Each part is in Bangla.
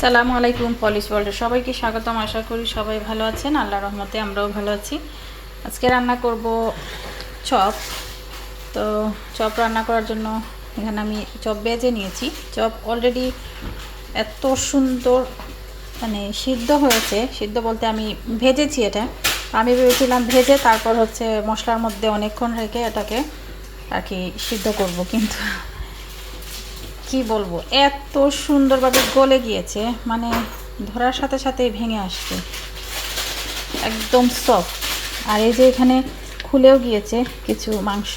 আসসালামু আলাইকুম পলিশ ওয়ার্ল্ডে সবাইকে স্বাগতম। আশা করি সবাই ভালো আছেন। আল্লাহ রহমতে আমরাও ভালো আছি। আজকে রান্না করব চপ। তো চপ রান্না করার জন্য এখানে আমি চপ বেজে নিয়েছি। চপ অলরেডি এত সুন্দর মানে সিদ্ধ হয়েছে। সিদ্ধ বলতে আমি ভেজেছি এটা। আমি ভেবেছিলাম ভেজে তারপর হচ্ছে মশলার মধ্যে অনেকক্ষণ রেখে এটাকে আর কি সিদ্ধ করব, কিন্তু কি বলব? এত সুন্দরভাবে গলে গিয়েছে মানে ধরার সাথে সাথে ভেঙে আসছে। একদম সফট আর এই যে এখানে খুলেও গিয়েছে কিছু মাংস।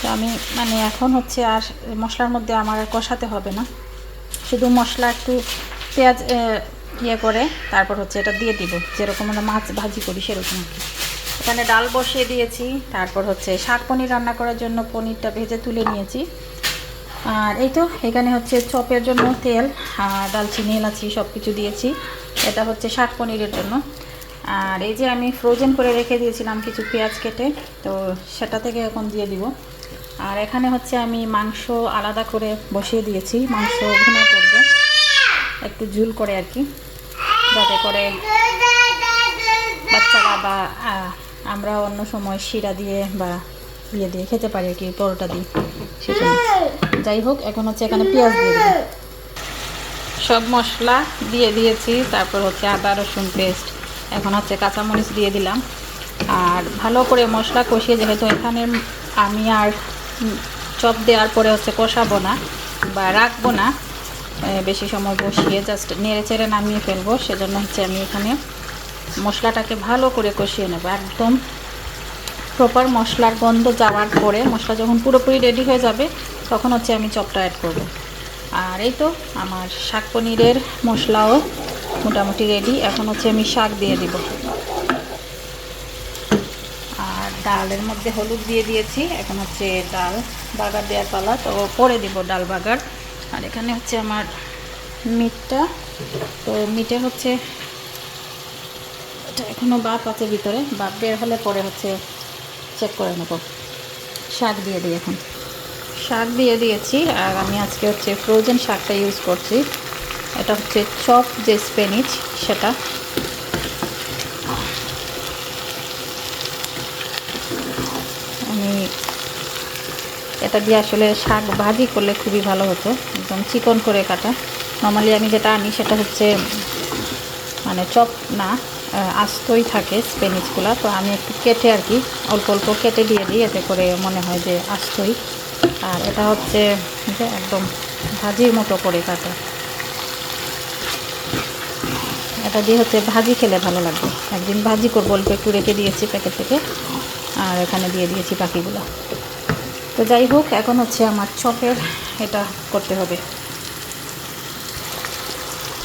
তো আমি মানে এখন হচ্ছে আর মশলার মধ্যে আমার আর কষাতে হবে না। শুধু মশলা একটু পেঁয়াজ ইয়ে করে, তারপর হচ্ছে এটা দিয়ে দিব। যেরকম আমরা মাছ ভাজি করি, সেরকম এখানে ডাল বসিয়ে দিয়েছি, তারপর হচ্ছে শাক পনির রান্না করার জন্য পনিরটা ভেজে তুলে নিয়েছি। আর এই তো, এখানে হচ্ছে চপের জন্য তেল, আর দালচিনি, এলাচি সব কিছু দিয়েছি। এটা হচ্ছে শাক পনিরের জন্য। আর এই যে আমি ফ্রোজেন করে রেখে দিয়েছিলাম কিছু পেঁয়াজ কেটে, তো সেটা থেকে এখন দিয়ে দিব। আর এখানে হচ্ছে আমি মাংস আলাদা করে বসিয়ে দিয়েছি। মাংস ভুনা করবে। একটু ঝুল করে আর কি। যাতে করে বাচ্চারা বা আমরা অন্য সময় শিরা দিয়ে বা ইয়ে দিয়ে খেতে পারি আর কি, পরোটা সেজন্য। যাই হোক, এখন হচ্ছে এখানে পেঁয়াজ দিয়ে দিব। সব মশলা দিয়ে দিয়েছি, তারপর হচ্ছে আদা, রসুন পেস্ট। এখন হচ্ছে কাঁচামরিচ দিয়ে দিলাম। আর ভালো করে মশলা কষিয়ে, যেহেতু এখানে আমি আর চপ দেওয়ার পরে হচ্ছে কষাবো না বা রাখব না বেশি সময় বসিয়ে জাস্ট নেড়ে চেড়ে নামিয়ে ফেলব। সেজন্য হচ্ছে আমি এখানে মশলাটাকে ভালো করে কষিয়ে নেব, একদম প্রপার মশলার গন্ধ যাওয়ার পরে মশলা যখন পুরোপুরি রেডি হয়ে যাবে, তখন হচ্ছে আমি চপটা অ্যাড করব। আর এই তো আমার শাক পনিরের মশলাও মোটামুটি রেডি এখন হচ্ছে আমি শাক দিয়ে দিব। আর ডালের মধ্যে হলুদ দিয়ে দিয়েছি। এখন হচ্ছে ডাল বাগার দেওয়ার পালা, তো পরে দিব ডাল বাগার। আর এখানে হচ্ছে আমার মিটটা। তো মিটে হচ্ছে এখনও বাপ আছে ভিতরে। বাপ বের হলে পরে হচ্ছে চেক করে নেব। শাক দিয়ে দিই এখন। শাক দিয়ে দিয়েছি, আর আমি আজকে হচ্ছে ফ্রোজেন শাকটা ইউজ করছি। এটা হচ্ছে চপ যে স্পেনিচ সেটা। আমি এটা দিয়ে আসলে শাক ভাজি করলে খুবই ভালো হতো। একদম চিকন করে কাটা। নর্মালি আমি যেটা আনি সেটা হচ্ছে মানে চপ না আস্তই থাকে স্পেনিচগুলো তো আমি একটু কেটে আর কি, অল্প অল্প কেটে দিয়ে দিই, এতে করে মনে হয় যে আস্তই। আর এটা হচ্ছে যে একদম ভাজির মতো করে কাটা। এটা দিয়ে হচ্ছে ভাজি খেলে ভালো লাগবে। একদিন ভাজি করব, অল্প একটু রেখে দিয়েছি প্যাকেট থেকে, আর এখানে দিয়ে দিয়েছি বাকিগুলো। তো যাই হোক, এখন হচ্ছে আমার চপের এটা করতে হবে।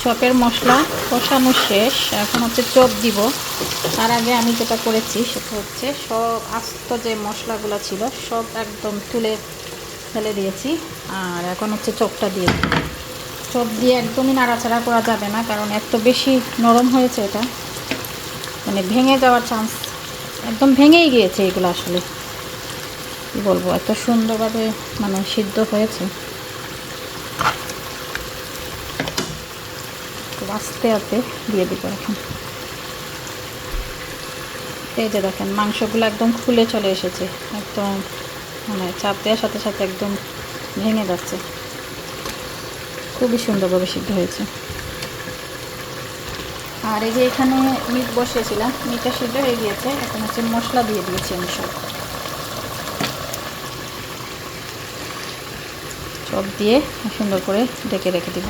চপের মশলা কষানো শেষ। এখন হচ্ছে চপ দিব। তার আগে আমি যেটা করেছি সেটা হচ্ছে সব আস্ত যে মশলাগুলো ছিল, সব একদম তুলে ফেলে দিয়েছি। আর এখন হচ্ছে চপটা দিয়ে চপ দিয়ে একদমই নাড়াচাড়া করা যাবে না, কারণ এত বেশি নরম হয়েছে এটা। মানে ভেঙে যাওয়ার চান্স একদম ভেঙেই গিয়েছে এগুলো আসলে। কী বলব? এত সুন্দরভাবে মানে সিদ্ধ হয়েছে। আস্তে আস্তে দিয়ে দিব এখন। এই যে দেখেন, মাংসগুলো একদম খুলে চলে এসেছে। একদম মানে চাপ দেওয়ার সাথে সাথে একদম ভেঙে যাচ্ছে। খুবই সুন্দরভাবে সিদ্ধ হয়েছে। আর এই যে এখানে মিট বসিয়েছিলাম, মিটটা সিদ্ধ হয়ে গিয়েছে। এখন হচ্ছে মশলা দিয়ে দিয়েছি আমি সব। সব দিয়ে সুন্দর করে ডেকে রেখে দিব।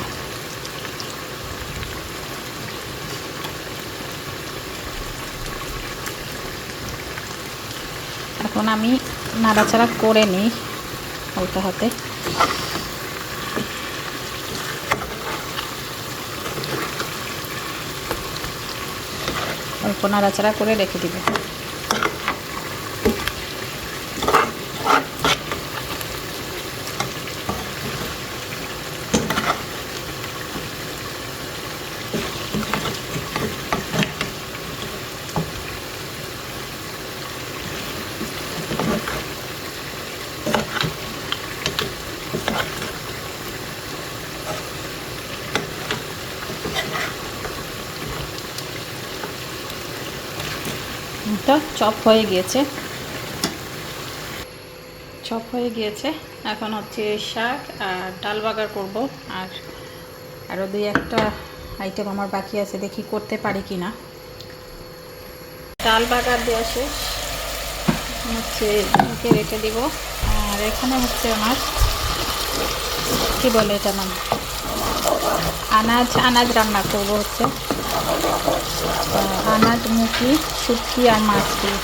এখন আমি নাড়াচাড়া করে নিই হালকা হাতে। অল্প নাড়াচাড়া করে রেখে দিব। তো চপ হয়ে গিয়েছে। চপ হয়ে গিয়েছে। এখন হচ্ছে শাক আর ডাল বাগার করব। আর আরও দুই একটা আইটেম আমার বাকি আছে, দেখি করতে পারি কি না ডাল বাগার দেওয়া শেষ। হচ্ছে একে রেখে দিব। আর এখানে হচ্ছে আমার, কি বলে এটা নাম? আনাজ আনাজ রান্না করব হচ্ছে। আনাজ মুখি শুটকি আর মাছ দিয়ে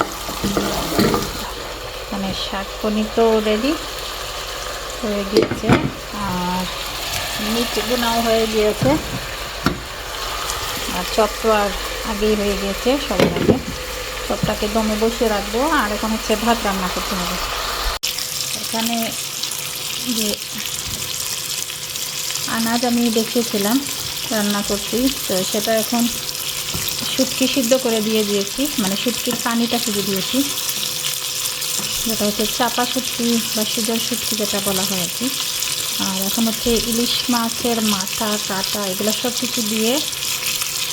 মানে শাক পনির তো রেডি হয়ে গিয়েছে। আর মিট গুনাও হয়ে গিয়েছে। আর চপ তো আর আগেই হয়ে গিয়েছে সবার আগে। চপটাকে দমে বসিয়ে রাখব। আর এখন হচ্ছে ভাত রান্না করতে হবে। এখানে যে আনাজ আমি দেখিয়েছিলাম রান্না করছি তো সেটা এখন শুটকি সিদ্ধ করে দিয়ে দিয়েছি। মানে শুটকির পানিটা শুধু দিয়েছি। যেটা হচ্ছে চাপা শুটকি বা সিজার শুটকি যেটা বলা হয় আর কি। আর এখন হচ্ছে ইলিশ মাছের মাথা, কাটা এগুলো সব কিছু দিয়ে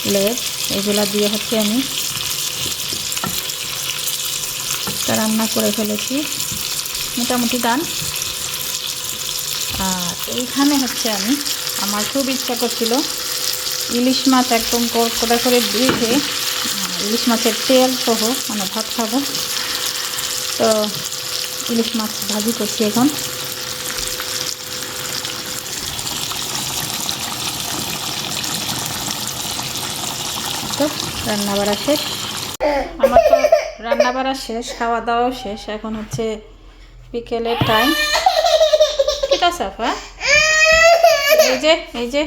লেজ, এগুলো দিয়ে হচ্ছে আমি রান্না করে ফেলেছি। মোটামুটি ডান। আর এইখানে হচ্ছে আমি, আমার খুব ইচ্ছা করছিল ইলিশ মাছ একদম কড়া করে ধুয়ে ইলিশ মাছের তেল সহ মানে ভাত খাব। তো ইলিশ মাছ ভাজি করছি এখন। তো রান্না বাড়া শেষ। আমার তো রান্না বাড়া শেষ খাওয়া দাওয়াও শেষ। এখন হচ্ছে বিকেলের টাইম কিটা সাফা এই যে এই যে।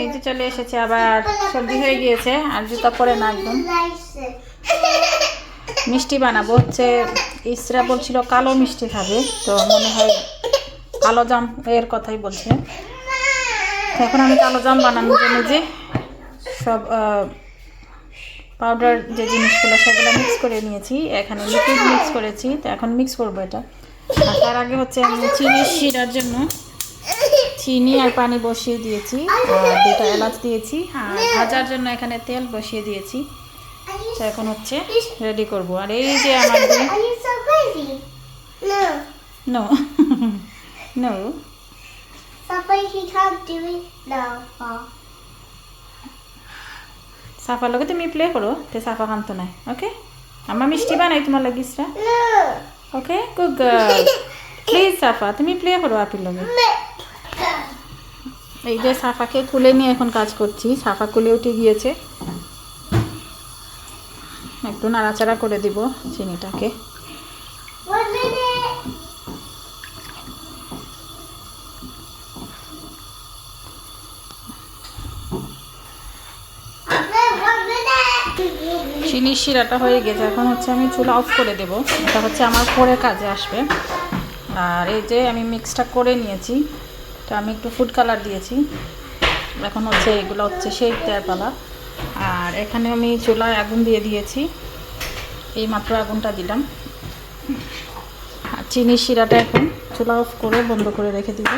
এই যে চলে এসেছে আবার, সর্দি হয়ে গিয়েছে, আর জুতা পরে না একদম। মিষ্টি বানাবো, হচ্ছে ইসরা বলছিল কালো মিষ্টি খাবে, তো মনে হয় কালো জাম এর কথাই বলছে। এখন আমি কালো জাম বানানোর জন্য যে সব পাউডার যে জিনিসগুলো, সেগুলো মিক্স করে নিয়েছি। এখানে লিকুইড মিক্স করেছি, তো এখন মিক্স করব এটা। আর তার আগে হচ্ছে আমি চিনি শিরার জন্য চিনি আর পানি বসিয়ে দিয়েছি। আর দুটা এলাচ দিয়েছি। আর ভাজার জন্য এখানে তেল বসিয়ে দিয়েছি। এখন হচ্ছে রেডি করব। আর এই যে আমার. No no. Oh. সাফার লগে তুমি প্লে করো তে সাফা কান্ত নাই ওকে আমার মিষ্টি বানাই তোমার লাগিসরা okay good girl please Safa তুমি প্লে করো আপির লগে। এই যে সাফাকে তুলে নিয়ে এখন কাজ করছি। সাফা কুলে উঠে গিয়েছে। একটু নাড়াচাড়া করে দিব চিনিটাকে. চিনির শিরাটা হয়ে গেছে। এখন হচ্ছে আমি চুলা অফ করে দেব। এটা হচ্ছে আমার পরে কাজে আসবে। আর এই যে আমি মিক্সটা করে নিয়েছি। তো আমি একটু ফুড কালার দিয়েছি। এখন হচ্ছে এগুলো হচ্ছে সেই দেওয়ার পালা। আর এখানে আমি চুলায় আগুন দিয়ে দিয়েছি। এই মাত্র আগুনটা দিলাম। আর চিনির শিরাটা এখন চুলা অফ করে বন্ধ করে রেখে দিব।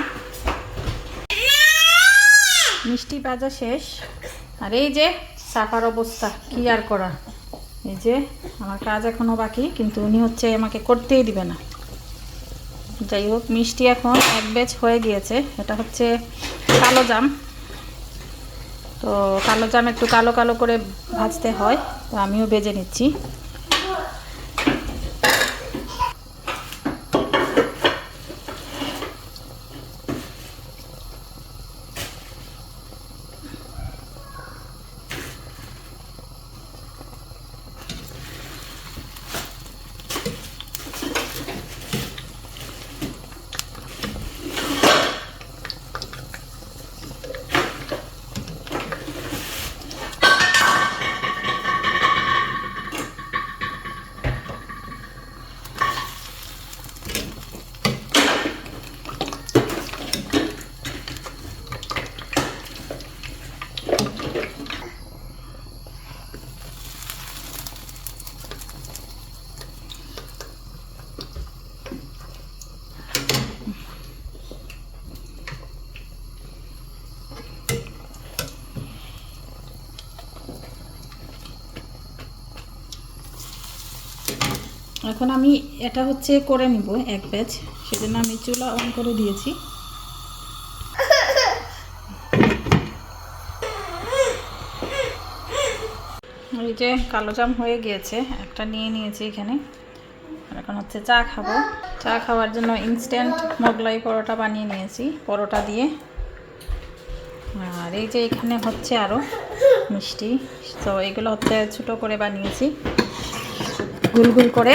মিষ্টি ভাজা শেষ। আর এই যে সাফার অবস্থা, কি আর করা এই যে আমার কাজ এখনও বাকি, কিন্তু উনি হচ্ছে আমাকে করতেই দিবে না। যাই হোক, মিষ্টি এখন এক ব্যাচ হয়ে গিয়েছে। এটা হচ্ছে কালো জাম। তো কালো জাম একটু কালো কালো করে ভাজতে হয়, তো আমিও বেজে নিচ্ছি। এখন আমি এটা হচ্ছে করে নিব এক ব্যাচ। সেজন্য আমি চুলা অন করে দিয়েছি। এই যে কালো জাম হয়ে গিয়েছে, একটা নিয়ে নিয়েছি এখানে। এখন হচ্ছে চা খাব। চা খাওয়ার জন্য ইনস্ট্যান্ট মোগলাই পরোটা বানিয়ে নিয়েছি, পরোটা দিয়ে। আর এই যে এখানে হচ্ছে আরও মিষ্টি। তো এগুলো হচ্ছে ছোটো করে বানিয়েছি। গুল গুল করে।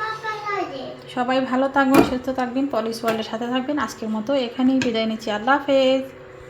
সবাই ভালো থাকবেন, সুস্থ থাকবেন, পলিশ ওয়ার্ল্ডের সাথে থাকবেন। আজকের মতো এখানেই বিদায় নিচ্ছি। আল্লাহ হাফেজ।